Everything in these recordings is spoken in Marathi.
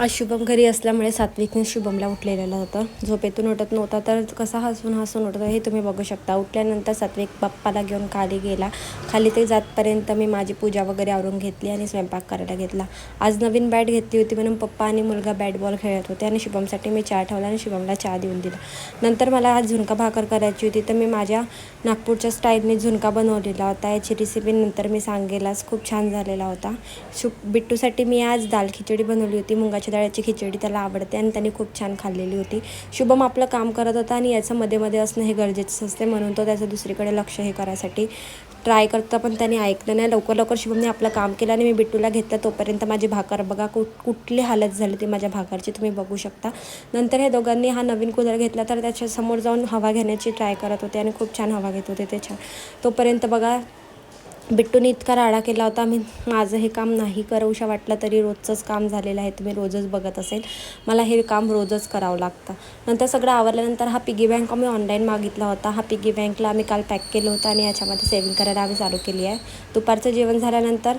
आज शुभम घरी असल्यामुळे सात्विकने शुभमला उठलेलं होतं झोपेतून उठत नव्हता तर कसा हसून हसून उठत हे तुम्ही बघू शकता. उठल्यानंतर सात्विक बाप्पाला घेऊन खाली गेला. खाली ते जातपर्यंत मी माझी पूजा वगैरे आवरून घेतली आणि स्वयंपाक करायला घेतला. आज नवीन बॅट घेतली होती म्हणून पप्पा आणि मुलगा बॅट बॉल खेळत होते आणि शुभमसाठी मी चहा ठेवला आणि शुभमला चहा देऊन दिला. नंतर मला आज झुणका भाकर करायची होती तर मी माझ्या नागपूरच्या स्टाईलने झुणका बनवलेला होता. याची रेसिपी नंतर मी सांगेलाच. खूप छान झालेला होता. शु बिट्टूसाठी मी आज दाल खिचडी बनवली होती. मुगाच्या डाळ्याची खिचडी त्याला आवडते आणि त्याने खूप छान खाल्लेली होती. शुभम आपलं काम करत होता आणि याचं मध्ये मध्ये असणं हे गरजेचं असते. म्हणून तो त्याचं दुसरीकडे लक्ष हे करायसाठी ट्राय करता. पण त्याने ऐकलं नाही. लवकर लवकर शुभमने आपलं काम केलं आणि मी बिट्टूला घेतलं. तोपर्यंत माझी भाकर बघा कुठ कुठली हालत झाली ती माझ्या भाकरची. तुम्ही बघू शकता. नंतर हे दोघांनी हा नवीन कूलर घेतला तर त्याच्यासमोर जाऊन हवा घेण्याची ट्राय करत होते आणि खूप छान हवा घेत होते ते छान. तोपर्यंत बघा बिट्टूने इतका राडा केला होता मी माझं हे काम नाही करूशा वाटलं तरी रोजचंच काम झालेलं आहे तुम्ही रोजच बघत असेल. मला हे काम रोजच करावं लागतं. नंतर सगळं आवरल्यानंतर हा पिगी बँक आम्ही ऑनलाईन मागितला होता. हा पिगी बँकला आम्ही काल पॅक केलं होतं आणि याच्यामध्ये सेविंग करायला आम्ही चालू केली आहे. दुपारचं जेवण झाल्यानंतर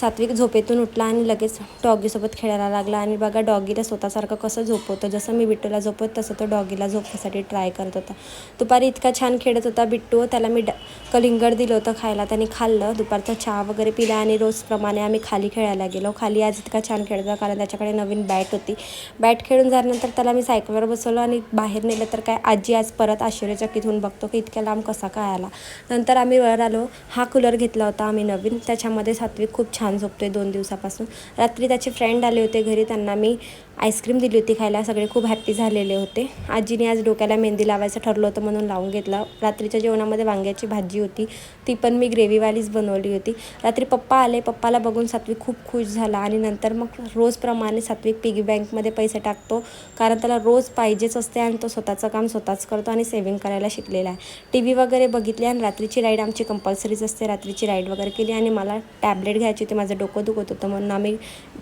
सात्विक झोपेतून उठला आणि लगेच डॉगीसोबत खेळायला लागला. आणि बघा डॉगीला स्वतःसारखं कसं झोपवतं? जसं मी बिट्टूला झोपत तसं तो डॉगीला झोपण्यासाठी ट्राय करत होता. दुपारी इतका छान खेळत होता बिट्टू. त्याला मी ड कलिंगड दिलं होतं खायला. त्याने खाल्लं. दुपारचा चहा वगैरे पिला आणि रोजप्रमाणे आम्ही खाली खेळायला गेलो. खाली आज इतका छान खेळत होता कारण त्याच्याकडे नवीन बॅट होती. बॅट खेळून झाल्यानंतर त्याला मी सायकलवर बसवलं आणि बाहेर नेलं तर काय आजी आज परत आश्चर्यचकित होऊन बघतो की इतक्या लांब कसा काय आला. नंतर आम्ही वर आलो. हा कूलर घेतला होता आम्ही नवीन. त्याच्यामध्ये सात्विक खूप छान छान झोपतो आहे दोन दिवसापासून. रात्री त्याचे फ्रेंड आले होते घरी त्यांना मी आईस्क्रीम दिली होती खायला. सगळे खूप हॅप्पी झालेले होते. आजीने आज डोक्याला मेहंदी लावायचं ठरलं होतं म्हणून लावून घेतला. रात्रीच्या जेवणामध्ये वांग्याची भाजी होती. ती पण मी ग्रेव्हीवालीच बनवली होती. रात्री पप्पा आले. पप्पाला बघून सात्विक खूप खुश झाला आणि नंतर मग रोजप्रमाणे सात्विक पिगी बँकमध्ये पैसे टाकतो. कारण त्याला रोज पाहिजेच असते आणि तो स्वतःचं काम स्वतःच करतो आणि सेव्हिंग करायला शिकलेला आहे. टी व्ही वगैरे बघितली आणि रात्रीची राईड आमची कंपल्सरीच असते. रात्रीची राईड वगैरे केली आणि मला टॅबलेट घ्यायची ते माझं डोकं दुखत होतं. म्हणून आम्ही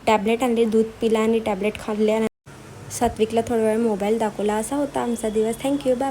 टॅबलेट आणली दूध पिला आणि टॅबलेट खाल्ल्या सात्विकला थोडा वेळ मोबाईल दाखवला. असा होता आमचा दिवस. Thank you bye bye